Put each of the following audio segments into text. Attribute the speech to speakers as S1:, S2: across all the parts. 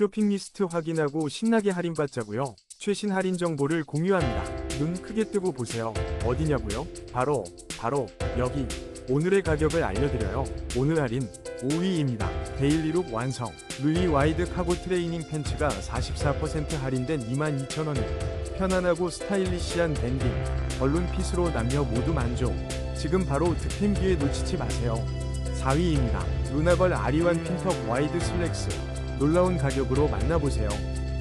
S1: 쇼핑 리스트 확인하고 신나게 할인받자고요. 최신 할인 정보를 공유합니다. 눈 크게 뜨고 보세요. 어디냐고요? 바로 바로 여기. 오늘의 가격을 알려드려요. 오늘 할인 5위입니다. 데일리룩 완성. 루이 와이드 카고 트레이닝 팬츠가 44% 할인된 22,000원에 편안하고 스타일리시한 밴딩, 얼룬 핏으로 남녀 모두 만족. 지금 바로 득템 기회 놓치지 마세요. 4위입니다. 루나걸 아리완 핀턱 와이드 슬랙스. 놀라운 가격으로 만나보세요.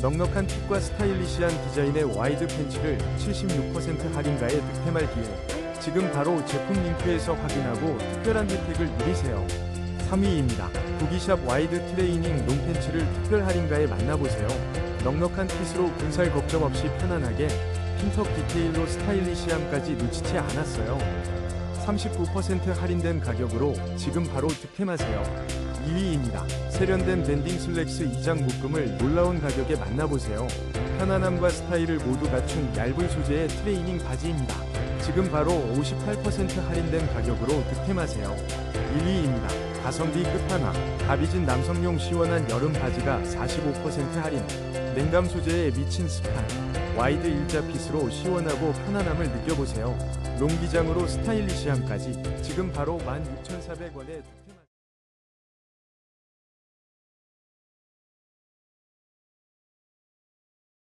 S1: 넉넉한 핏과 스타일리시한 디자인의 와이드 팬츠를 76% 할인가에 득템할 기회. 지금 바로 제품 링크에서 확인하고 특별한 혜택을 누리세요. 3위입니다. 구기샵 와이드 트레이닝 롱팬츠를 특별 할인가에 만나보세요. 넉넉한 핏으로 군살 걱정 없이 편안하게 핀턱 디테일로 스타일리시함까지 놓치지 않았어요. 39% 할인된 가격으로 지금 바로 득템하세요. 2위입니다. 세련된 밴딩 슬랙스 2장 묶음을 놀라운 가격에 만나보세요. 편안함과 스타일을 모두 갖춘 얇은 소재의 트레이닝 바지입니다. 지금 바로 58% 할인된 가격으로 득템하세요. 1위입니다. 가성비 끝판왕, 가비진 남성용 시원한 여름 바지가 45% 할인, 냉감 소재의 미친 스판, 와이드 일자 핏으로 시원하고 편안함을 느껴보세요. 롱기장으로 스타일리시함까지 지금 바로 16,400원에 득템